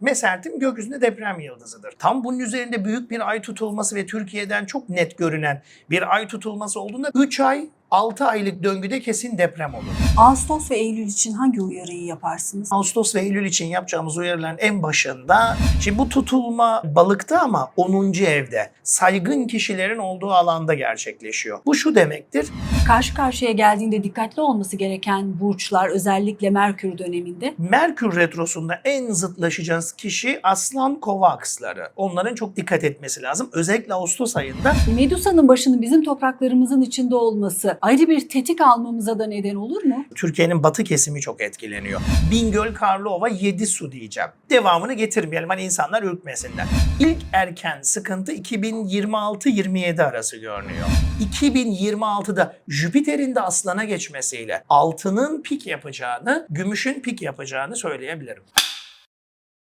Mesertim gökyüzünde deprem yıldızıdır. Tam bunun üzerinde büyük bir ay tutulması ve Türkiye'den çok net görünen bir ay tutulması olduğunda 3 ay 6 aylık döngüde kesin deprem olur. Ağustos ve Eylül için hangi uyarıyı yaparsınız? Ağustos ve Eylül için yapacağımız uyarıların en başında şimdi bu tutulma balıkta ama 10. evde saygın kişilerin olduğu alanda gerçekleşiyor. Bu şu demektir. Karşı karşıya geldiğinde dikkatli olması gereken burçlar özellikle Merkür döneminde. Merkür retrosunda en zıtlaşacağınız kişi Aslan Kova aksları. Onların çok dikkat etmesi lazım. Özellikle Ağustos ayında Medusa'nın başının bizim topraklarımızın içinde olması ayrı bir tetik almamıza da neden olur mu? Türkiye'nin batı kesimi çok etkileniyor. Bingöl, Karlova, 7 su diyeceğim. Devamını getirmeyelim hani insanlar ürkmesinler. İlk erken sıkıntı 2026-27 arası görünüyor. 2026'da Jüpiter'in de aslana geçmesiyle altının pik yapacağını, gümüşün pik yapacağını söyleyebilirim.